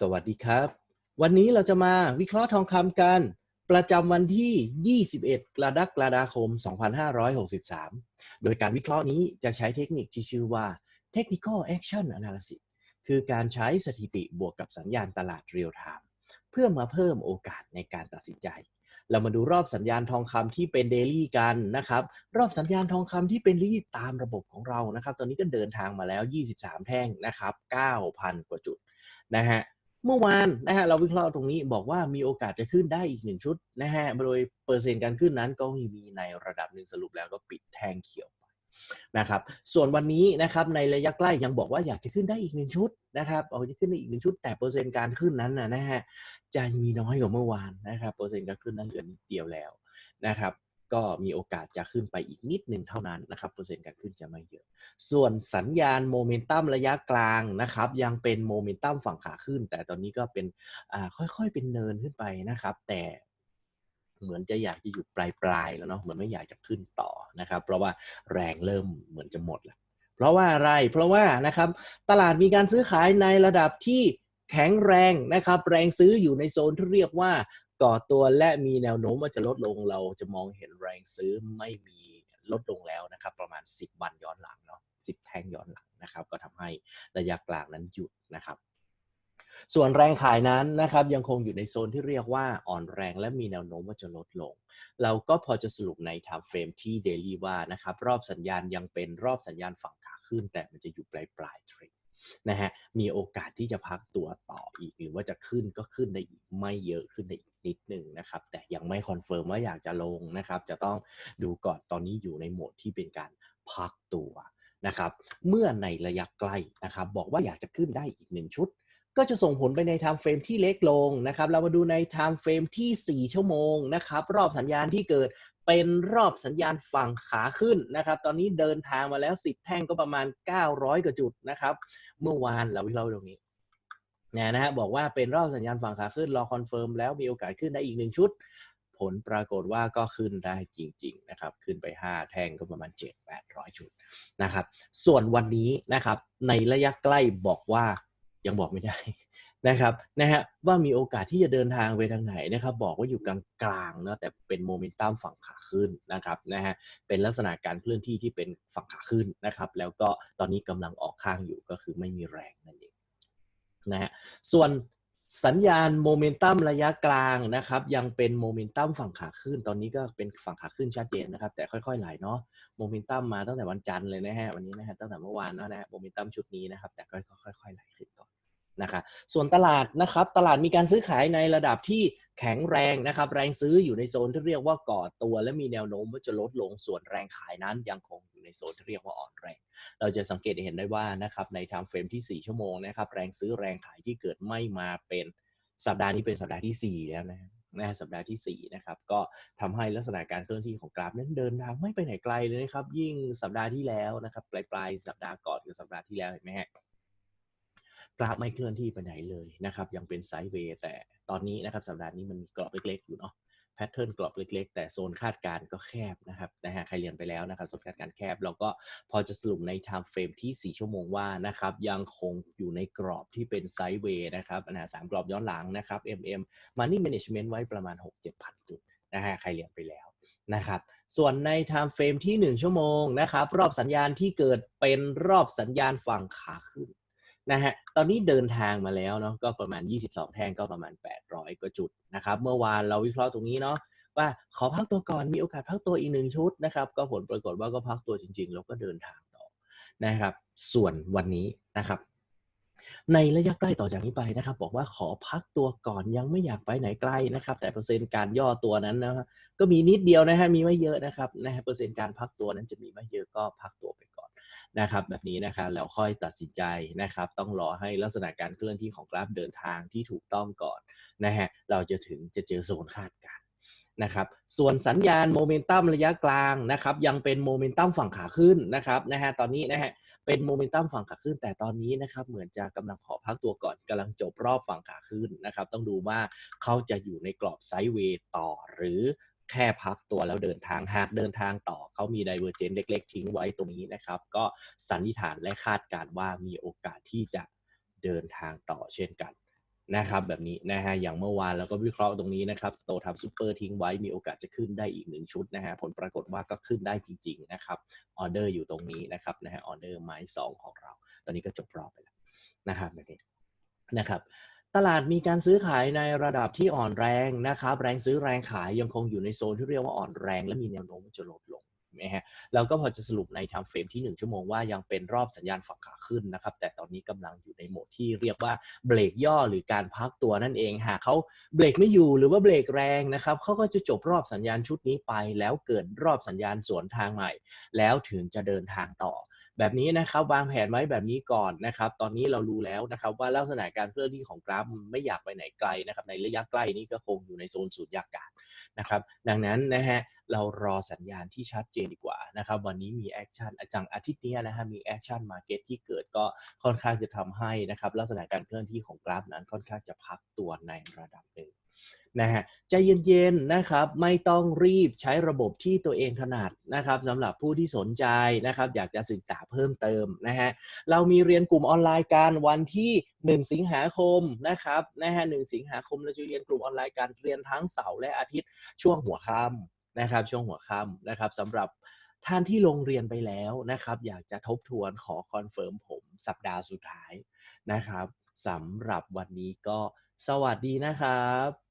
สวัสดีครับ วันนี้เราจะมาวิเคราะห์ทองคำกัน ประจำวันที่ 21 กรกฎาคม 2563 โดยการวิเคราะห์นี้จะใช้เทคนิคที่ชื่อว่า Technical Action Analysis คือการใช้สถิติบวกกับสัญญาณตลาดเรียลไทม์เพื่อมาเพิ่มโอกาสในการตัดสินใจ เรามาดูรอบสัญญาณทองคำที่เป็นเดลี่กันนะครับ รอบสัญญาณทองคำที่เป็นรีตามระบบของเรานะครับ ตอนนี้ก็เดินทางมาแล้ว 23 แท่งนะครับ 9,000 กว่าจุดนะฮะ เมื่อวานนะฮะเราวิเคราะห์ตรงนี้บอกว่ามีโอกาสจะขึ้นได้อีกหนึ่งชุดนะฮะโดยเปอร์เซ็นต์การขึ้นนั้นก็มีในระดับหนึ่งสรุปแล้วก็ปิดแทงเขียวนะครับส่วนวันนี้นะครับในระยะใกล้ยังบอกว่าอยากจะขึ้นได้อีกหนึ่งชุดนะครับเอาจะขึ้นได้อีกหนึ่งชุด แต่เปอร์เซ็นต์การขึ้นนั้นนะนะฮะจะมีน้อยกว่าเมื่อวานนะครับเปอร์เซ็นต์การขึ้นนั้นเหลือนิดเดียวแล้วนะครับ ก็มีโอกาสจะขึ้นไปอีกนิดหนึ่งเท่านั้นนะครับเปอร์เซ็นต์การขึ้นจะไม่เยอะ ส่วนสัญญาณโมเมนตัมระยะกลางนะครับยังเป็นโมเมนตัมฝั่งขาขึ้น แต่ตอนนี้ก็เป็นอ่าค่อยๆเป็นเนินขึ้นไปนะครับ แต่เหมือนจะอยากจะหยุดปลายๆแล้วเนาะเหมือนไม่อยากจะขึ้นต่อนะครับ เพราะว่าแรงเริ่มเหมือนจะหมดแล้วเพราะว่าอะไรเพราะว่านะครับตลาดมีการซื้อขายในระดับที่แข็งแรงนะครับ แรงซื้ออยู่ในโซนที่เรียกว่า ก่อตัวและมีแนวโน้มว่าจะลดลงเราจะมองเห็นแรงซื้อไม่มีลดลงแล้วนะครับ ประมาณ 10 วันย้อนหลังเนาะ10 แท่งย้อนหลังนะครับ ก็ทำให้ระยะกลางนั้นหยุดนะครับ ส่วนแรงขายนั้นนะครับยังคงอยู่ในโซนที่เรียกว่าอ่อนแรงและมีแนวโน้มว่าจะลดลง เราก็พอจะสรุปใน time frame ที่ daily ว่านะครับ รอบสัญญาณยังเป็นรอบสัญญาณฝั่งขาขึ้น แต่มันจะอยู่ปลายปลายเทรน นะฮะมีโอกาสที่จะพักตัวต่ออีก หรือว่าจะขึ้นก็ขึ้นได้อีกไม่เยอะขึ้นได้อีกนิดหนึ่งนะครับ แต่ยังไม่คอนเฟิร์มว่าอยากจะลงนะครับ จะต้องดูก่อนตอนนี้อยู่ในโหมดที่เป็นการพักตัวนะครับ เมื่อในระยะใกล้นะครับ บอกว่าอยากจะขึ้นได้อีกหนึ่งชุดก็จะส่งผลไปใน time frame ที่เล็กลงนะครับ เรามาดูใน time frame ที่ 4 ชั่วโมงนะครับ รอบสัญญาณที่เกิด เป็นรอบสัญญาณฝั่งขาขึ้นนะครับ ตอนนี้เดินทางมาแล้ว 10 แท่งก็ประมาณ 900กว่าจุดนะครับ เมื่อวานเราวิเคราะห์ตรงนี้เนี่ยนะฮะบอกว่าเป็นรอบสัญญาณฝั่งขาขึ้นรอคอนเฟิร์มแล้วมีโอกาสขึ้นได้อีกหนึ่งชุด ผลปรากฏว่าก็ขึ้นได้จริง ๆ นะครับ ขึ้นไป 5 แท่งก็ประมาณ 7-800ชุดนะครับ ส่วนวันนี้นะครับ ในระยะใกล้บอกว่ายังบอกไม่ได้ นะครับนะฮะว่ามีโอกาสที่จะเดินทางไปทางไหนนะครับบอกว่าอยู่กลางๆนะแต่เป็นโมเมนตัมฝั่งขาขึ้นนะครับนะฮะเป็นลักษณะการเคลื่อนที่ที่เป็นฝั่งขาขึ้นนะครับ แล้วก็ตอนนี้กำลังออกข้างอยู่ก็คือไม่มีแรงนั่นเองนะฮะส่วนสัญญาณโมเมนตัมระยะกลางนะครับ ยังเป็นโมเมนตัมฝั่งขาขึ้น ตอนนี้ก็เป็นฝั่งขาขึ้นชัดเจนนะครับ แต่ค่อยๆไหลเนาะโมเมนตัมมาตั้งแต่วันจันทร์เลยนะฮะวันนี้นะฮะตั้งแต่เมื่อวานแล้วนะฮะโมเมนตัมชุดนี้นะครับ แต่ก็ค่อยๆไหลขึ้นก่อน นะครับส่วนตลาดนะครับตลาดมีการซื้อขายในระดับที่แข็งแรงนะครับแรงซื้ออยู่ในโซนที่เรียกว่าก่อตัว และมีแนวโน้มว่าจะลดลงส่วนแรงขายนั้นยังคงอยู่ในโซนที่เรียกว่าอ่อนแรง เราจะสังเกตเห็นได้ว่านะครับใน time frame ที่ 4 ชั่วโมงนะครับแรงซื้อแรงขายที่เกิดไม่มาเป็นสัปดาห์นี้เป็นสัปดาห์ที่ 4 แล้วนะนะสัปดาห์ที่ 4 นะครับ ก็ทำให้ลักษณะการเคลื่อนที่ของกราฟนั้นเดินทางไม่ไปไหนไกลเลยนะครับ ยิ่งสัปดาห์ที่แล้วนะครับปลายปลายสัปดาห์ก่อนกับสัปดาห์ที่แล้วเห็นไหมฮะ กราฟไม่เคลื่อนที่ไปไหนเลยนะครับยังเป็นไซด์เวย์แต่ตอนนี้นะครับสัปดาห์นี้มันมีกรอบเล็กๆอยู่เนาะแพทเทิร์นกรอบเล็กๆ แต่โซนคาดการณ์ก็แคบนะครับนะฮะใครเรียนไปแล้วนะครับโซนคาดการณ์แคบ เราก็พอจะสรุปใน time frame ที่ 4 ชั่วโมงว่านะครับยังคงอยู่ในกรอบที่เป็นไซด์เวย์นะครับนะฮะสามกรอบย้อนหลังนะครับ MM Money Management ไว้ประมาณ 6-7,000 จุดนะฮะใครเรียนไปแล้วนะครับส่วนใน time frame ที่ 1 ชั่วโมงนะครับรอบสัญญาณที่เกิดเป็นรอบสัญญาณฝั่งขาขึ้น นะฮะตอนนี้เดินทางมาแล้วเนาะก็ประมาณ 22 แท่งก็ประมาณ 800 กว่าจุดนะครับเมื่อวานเราวิเคราะห์ตรงนี้เนาะว่าขอพักตัวก่อนมีโอกาสพักตัวอีกหนึ่งชุดนะครับก็ผลปรากฏว่าก็พักตัวจริง ๆ แล้วก็เดินทางต่อนะครับ ส่วนวันนี้นะครับ ในระยะใกล้ต่อจากนี้ไปนะครับ บอกว่าขอพักตัวก่อนยังไม่อยากไปไหนไกลนะครับ แต่เปอร์เซ็นต์การย่อตัวนั้นนะครับก็มีนิดเดียวนะฮะมีไม่เยอะนะครับนะฮะเปอร์เซ็นต์การพักตัวนั้นจะมีไม่เยอะก็พักตัวไป นะครับแบบนี้นะครับแล้วค่อยตัดสินใจนะครับ ต้องรอให้ลักษณะการเคลื่อนที่ของกราฟเดินทางที่ถูกต้องก่อนนะฮะเราจะถึงจะเจอโซนคาดการณ์นะครับส่วนสัญญาณโมเมนตัมระยะกลางนะครับยังเป็นโมเมนตัมฝั่งขาขึ้นนะครับนะฮะตอนนี้นะฮะเป็นโมเมนตัมฝั่งขาขึ้น แต่ตอนนี้นะครับเหมือนจะกำลังขอพักตัวก่อนกำลังจบรอบฝั่งขาขึ้นนะครับต้องดูว่าเขาจะอยู่ในกรอบไซด์เวย์ต่อหรือ แค่พักตัวแล้วเดินทางหากเดินทางต่อเขามีไดเวอร์เจนเล็ก ๆ ทิ้งไว้ตรงนี้นะครับ ก็สันนิษฐานและคาดการณ์ว่ามีโอกาสที่จะเดินทางต่อเช่นกันนะครับแบบนี้นะฮะอย่างเมื่อวานเราก็วิเคราะห์ตรงนี้นะครับโตทำซูเปอร์ทิ้งไว้มีโอกาสจะขึ้นได้อีกหนึ่งชุดนะฮะผลปรากฏว่าก็ขึ้นได้จริง ๆ นะครับออเดอร์อยู่ตรงนี้นะครับนะฮะออเดอร์ไม้สองของเรา ตอนนี้ก็จบรอบไปแล้วนะครับแบบนี้นะครับ ตลาดมีการซื้อขายในระดับที่อ่อนแรงนะครับ แรงซื้อแรงขายยังคงอยู่ในโซนที่เรียกว่าอ่อนแรง และมีแนวโน้มว่าจะลดลงนะฮะเราก็พอจะสรุปในไทม์เฟรมที่ 1 ชั่วโมงว่ายังเป็นรอบสัญญาณฝั่งขาขึ้นนะครับ แต่ตอนนี้กำลังอยู่ในโหมดที่เรียกว่าเบรกย่อหรือการพักตัวนั่นเอง หากเขาเบรกไม่อยู่หรือว่าเบรกแรงนะครับเขาก็จะจบรอบสัญญาณชุดนี้ไป แล้วเกิดรอบสัญญาณสวนทางใหม่ แล้วถึงจะเดินทางต่อ แบบนี้นะครับวางแผนไว้แบบนี้ก่อนนะครับ ตอนนี้เรารู้แล้วนะครับว่าลักษณะการเคลื่อนที่ของกราฟไม่อยากไปไหนไกลนะครับในระยะใกล้นี้ก็คงอยู่ในโซนสูญญากาศนะครับ ดังนั้นนะฮะเรารอสัญญาณที่ชัดเจนดีกว่านะครับ วันนี้มีแอคชั่นอาจังอาทิตย์นี้นะฮะมีแอคชั่นมาเก็ตที่เกิดก็ค่อนข้างจะทำให้นะครับ ลักษณะการเคลื่อนที่ของกราฟนั้นค่อนข้างจะพักตัวในระดับหนึ่ง นะฮะใจเย็นๆนะครับไม่ต้องรีบใช้ระบบที่ตัวเองถนัดนะครับสำหรับผู้ที่สนใจนะครับอยากจะศึกษาเพิ่มเติมนะฮะเรามีเรียนกลุ่มออนไลน์กันวันที่ 1 สิงหาคมนะครับนะฮะหสิงหาคมเราจะเรียนกลุ่มออนไลน์กันเรียนทั้งเสาร์และอาทิตย์ช่วงหัวค่ำนะครับช่วงหัวค่ำนะครับสำหรับท่านที่ลงเรียนไปแล้วนะครับอยากจะทบทวนขอคอนเฟิร์มผมสัปดาห์สุดท้ายนะครับสำหรับวันนี้ก็สวัสดีนะครับ